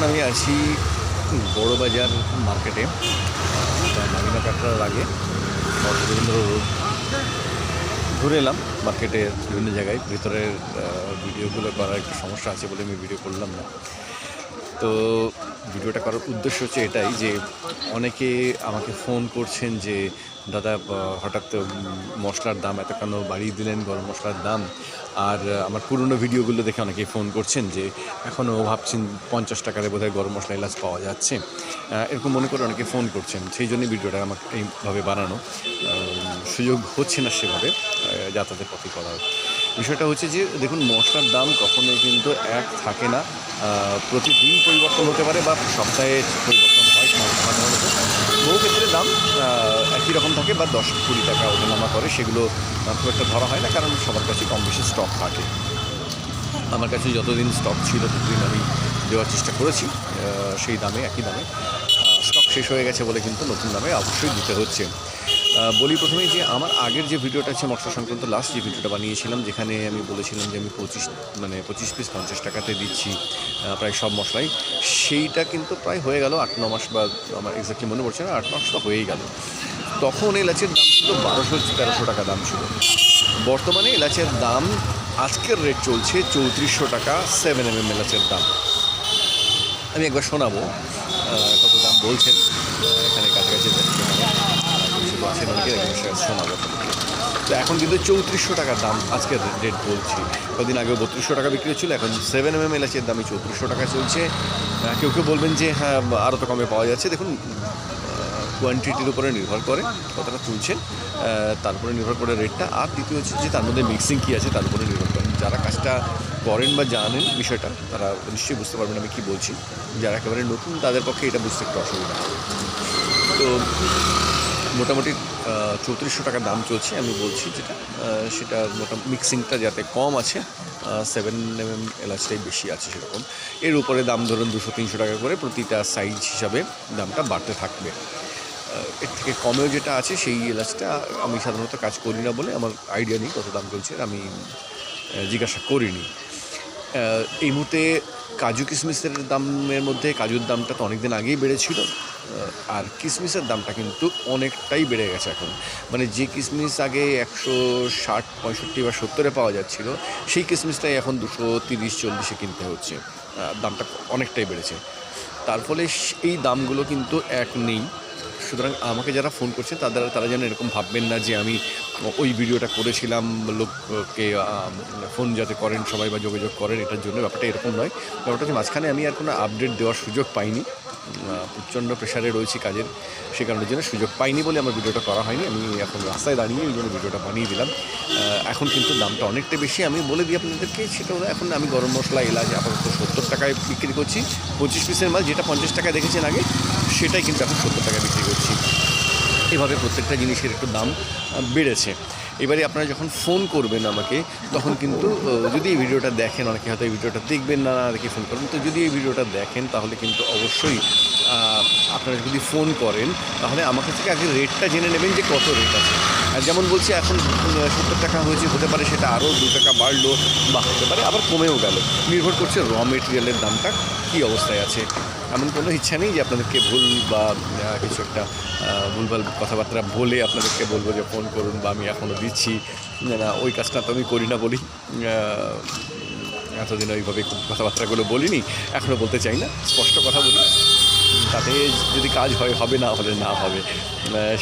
এখন আমি আছি বড়বাজার মার্কেটে। নামিনা কাটার আগে রবীন্দ্র রোড। ঘুরে এলাম মার্কেটের বিভিন্ন জায়গায়। ভিতরের ভিডিওগুলো করার একটু সমস্যা আছে বলে আমি ভিডিও করলাম না। তো ভিডিওটা করার উদ্দেশ্য হচ্ছে এটাই যে অনেকে আমাকে ফোন করছেন যে, দাদা হঠাৎ মশলার দাম এত কেন বাড়িয়ে দিলেন? গরম মশলার দাম। আর আমার পুরনো ভিডিওগুলো দেখে অনেকেই ফোন করছেন যে এখনও ভাবছেন পঞ্চাশ টাকারে বোধহয় গরম মশলা এলাচ পাওয়া যাচ্ছে। এরকম মনে করে অনেকে ফোন করছেন। সেই জন্যই ভিডিওটা আমাকে এইভাবে বানানো। সুযোগ হচ্ছে না সেভাবে যাতায়াতের পথে করার। বিষয়টা হচ্ছে যে, দেখুন, মশলার দাম কখনোই কিন্তু এক থাকে না। প্রতিদিন পরিবর্তন হতে পারে বা সপ্তাহে পরিবর্তন হয় সাধারণত। বহু ক্ষেত্রে দাম একই রকম থাকে বা দশ কুড়ি টাকা ওঠানামা করে। সেগুলো খুব একটা ধরা হয় না, কারণ সবার কাছে কম বেশি স্টক থাকে। আমার কাছে যতদিন স্টক ছিল, ততদিন আমি দেওয়ার চেষ্টা করেছি। সেই দামে, একই দামে। স্টক শেষ হয়ে গেছে বলে কিন্তু নতুন দামে অবশ্যই দিতে হচ্ছে। বলি প্রথমেই যে আমার আগের যে ভিডিওটা আছে মশলা সংক্রান্ত লাস্ট যে ভিডিওটা বানিয়েছিলাম, যেখানে আমি বলেছিলাম যে আমি পঁচিশ মানে পঁচিশ পিস পঞ্চাশ টাকাতে দিচ্ছি প্রায় সব মশলাই। সেইটা কিন্তু প্রায় হয়ে গেল আট, ন মাস বা আমার এক্স্যাক্টলি মনে পড়ছে না, আট মাস বা হয়েই গেল। তখন এলাচের দাম ছিল বারোশো তেরোশো টাকা দাম ছিল। বর্তমানে এলাচের দাম আজকের রেট চলছে চৌত্রিশশো টাকা সেভেন এম এম এলাচের দাম। আমি একবার শোনাবো কত দাম বলছেন, এখানে কাছাকাছি তো এখন কিন্তু চৌত্রিশশো টাকার দাম আজকের রেট বলছি। কদিন আগে বত্রিশশো টাকা বিক্রি হচ্ছিল এখন সেভেন এম এম এলাচের দামই চৌত্রিশশো টাকা চলছে। কেউ কেউ বলবেন যে হ্যাঁ আরও তো কমে পাওয়া যাচ্ছে। দেখুন কোয়ান্টিটির উপরে নির্ভর করে কতটা তুলছেন আহ, তার উপরে নির্ভর করে রেটটা আর দ্বিতীয় হচ্ছে যে তার মধ্যে মিক্সিং কী আছে তার উপরে নির্ভর করেন যারা কাজটা করেন বা জানেন বিষয়টা তারা নিশ্চয়ই বুঝতে পারবেন আমি কী বলছি। যারা একেবারে নতুন তাদের পক্ষে এটা বুঝতে একটু অসুবিধা। তো মোটামুটি চৌত্রিশশো টাকা দাম চলছে, আমি বলছি যেটা সেটা মোটা মিক্সিংটা যাতে কম আছে সেভেন এম এম এলাচটাই বেশি আছে সেরকম। এর উপরে দাম ধরুন দুশো, তিনশো টাকা করে প্রতিটা সাইজ হিসাবে দামটা বাড়তে থাকবে। এর থেকে কমেও যেটা আছে সেই এলাচটা আমি সাধারণত কাজ করি না বলে আমার আইডিয়া নেই কত দাম চলছে, আমি জিজ্ঞাসা করিনি। এই মুহূর্তে কাজু কিশমিশের দামের মধ্যে কাজুর দামটা তো অনেক দিন আগেই বেড়েছিল। আর কিশমিশের দামটা কিন্তু অনেকটাই বেড়ে গেছে এখন। মানে যে কিশমিশ আগে একশো ষাট, পঁয়ষট্টি বা সত্তরে পাওয়া যাচ্ছিল, সেই কিশমিশটাই এখন দুশো তিরিশ, চল্লিশে কিনতে হচ্ছে। দামটা অনেকটাই বেড়েছে। তার ফলে এই দামগুলো কিন্তু এক নেই। সুতরাং আমাকে যারা ফোন করছে, তাদের, তারা যেন এরকম ভাববেন না যে আমি ওই ভিডিওটা করেছিলাম, লোককে ফোন যাতে করেন, সবাই বা যোগাযোগ করেন, এটার জন্য ব্যাপারটা এরকম নয়। ব্যাপারটা হচ্ছে মাঝখানে আমি আর কোনো আপডেট দেওয়ার সুযোগ পাইনি। প্রচণ্ড প্রেশারে রয়েছি কাজের, সে কারণের জন্য সুযোগ পাইনি বলে আমার ভিডিওটা করা হয়নি। আমি এখন রাস্তায় দাঁড়িয়ে ওই জন্য ভিডিওটা বানিয়ে দিলাম। এখন কিন্তু দামটা অনেকটা বেশি। আমি বলে দিই আপনাদেরকে, সেটা হলো এখন আমি গরম মশলা, এলাচ, আপাতত সত্তর টাকায় বিক্রি করছি। পঁচিশ পিসের মাল, যেটা পঞ্চাশ টাকায় দেখেছেন আগে, সেটাই কিন্তু এখন সত্তর টাকায় বিক্রি করছি। এভাবে প্রত্যেকটা জিনিসের একটু দাম বেড়েছে। এবারে আপনারা যখন ফোন করবেন আমাকে, তখন কিন্তু যদি এই ভিডিওটা দেখেন, অনেকে হয়তো এই ভিডিওটা দেখবেন না দেখে ফোন করবেন তো যদি এই ভিডিওটা দেখেন, তাহলে কিন্তু অবশ্যই আপনারা যদি ফোন করেন, তাহলে আমার কাছ থেকে আগে রেটটা জেনে নেবেন যে কত রেট আছে। আর যেমন বলছি, এখন সত্তর টাকা হয়েছে, হতে পারে সেটা আরও দু টাকা বাড়লো, বা হতে পারে আবার কমেও গেল। নির্ভর করছে র মেটেরিয়ালের দামটা, কী অবস্থায় আছে। এমন কোনো ইচ্ছা নেই যে আপনাদেরকে ভুল বা কিছু একটা ভুলভাল কথাবার্তা বলে আপনাদেরকে বলব যে ফোন করুন বা আমি এখনও দিচ্ছি। না ওই কাজটা তো আমি করি না বলি। এতদিন ওইভাবে কথাবার্তাগুলো বলিনি এখনও বলতে চাই না, স্পষ্ট কথা বলি। তাতে যদি কাজ হয়, হবে না হলে না হবে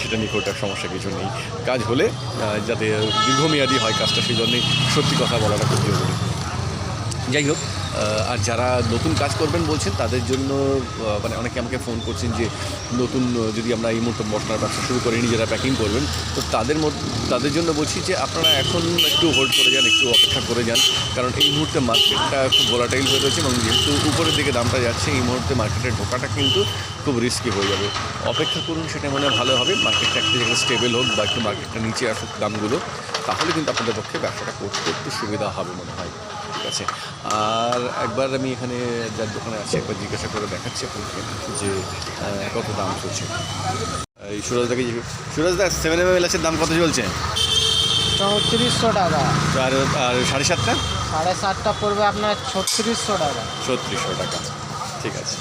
সেটা নিয়ে একটা সমস্যা কিছু নেই। কাজ হলে যাতে দীর্ঘমেয়াদী হয় কাজটা সেই জন্যই সত্যি কথা বলাটা খুব জরুরি। যাই হোক আর যারা নতুন কাজ করবেন বলছেন, তাদের জন্য মানে অনেকে আমাকে ফোন করছেন যে নতুন যদি আমরা এই মুহূর্তে মশলার ব্যবসা শুরু করি, নিজেরা প্যাকিং করবেন, তো তাদের তাদের জন্য বলছি যে আপনারা এখন একটু হোল্ড করে যান, একটু অপেক্ষা করে যান, কারণ এই মুহূর্তে মার্কেটটা খুব ভোলাটাইল হয়ে রয়েছে এবং যেহেতু উপরের দিকে দামটা যাচ্ছে, এই মুহূর্তে মার্কেটে ঢোকাটা কিন্তু খুব রিস্কি হয়ে যাবে। অপেক্ষা করুন, সেটা মনে ভালো হবে মার্কেটটা একটা জায়গায় স্টেবল হোক বা একটু মার্কেটটা নিচে আসুক দামগুলো, তাহলে কিন্তু আপনাদের পক্ষে ব্যবসাটা করতে একটু সুবিধা হবে মনে হয়। আছে আর একবার আমি এখানে যার দোকানে আছি একবার জিজ্ঞাসা করে দেখাচ্ছি আপনাকে যে কত দাম চলছে। এই সুরাজদাকে সুরাজদা সেভেন এম এল এর দাম কত চলছে? চৌত্রিশশো টাকা। আর আর সাড়ে সাতটা? সাড়ে সাতটা পড়বে আপনার ছত্রিশশো টাকা। ছত্রিশশো টাকা। ঠিক আছে।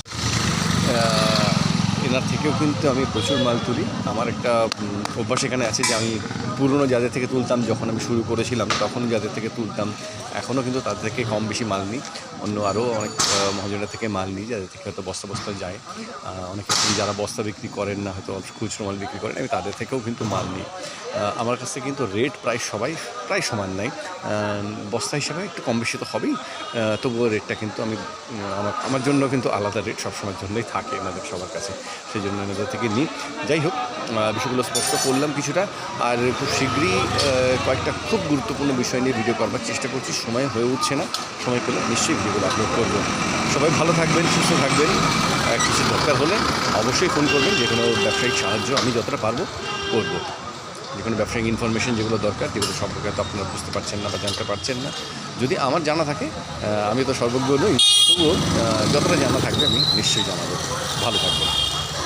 তেনার থেকেও কিন্তু আমি প্রচুর মাল তুলি। আমার একটা অভ্যাস এখানে আছে যে আমি পুরনো যাদের থেকে তুলতাম যখন আমি শুরু করেছিলাম তখন যাদের থেকে তুলতাম। এখনও কিন্তু তাদের থেকে কম বেশি মাল নিই। অন্য আরও অনেক মহাজনের থেকে মাল নিই যাদের থেকে হয়তো বস্তা বস্তা যায়। অনেকে যারা বস্তা বিক্রি করেন না, হয়তো খুচরো মাল বিক্রি করেন, আমি তাদের থেকেও কিন্তু মাল নিই। আমার কাছে কিন্তু রেট প্রায় সবাই, প্রায় সমান নাই। বস্তা হিসাবে একটু কম বেশি তো হবেই। তবুও রেটটা কিন্তু আমি আমার আমার জন্য কিন্তু আলাদা রেট সবসময়ের জন্যই থাকে এনাদের সবার কাছে। সেই জন্য এনাদের থেকে নিই। যাই হোক বিষয়গুলো স্পষ্ট করলাম কিছুটা। আর খুব শীঘ্রই কয়েকটা খুব গুরুত্বপূর্ণ বিষয় নিয়ে ভিডিও করবার চেষ্টা করছি। সময় হয়ে উঠছে না। সময় পেলে নিশ্চয়ই ভিডিওগুলো আপলোড করব। সবাই ভালো থাকবেন, সুস্থ থাকবেন। কিছু দরকার হলে অবশ্যই ফোন করবেন, যে কোনো ব্যবসায়িক সাহায্য আমি যতটা পারব করব। যে কোনো ব্যবসায়িক ইনফরমেশন যেগুলো দরকার, যেগুলো সম্পর্কে তো আপনারা বুঝতে পারছেন না বা জানতে পারছেন না। যদি আমার জানা থাকে আমি তো সর্বজ্ঞ নই, তবুও যতটা জানা থাকবে আমি নিশ্চয়ই জানাব। ভালো থাকবেন।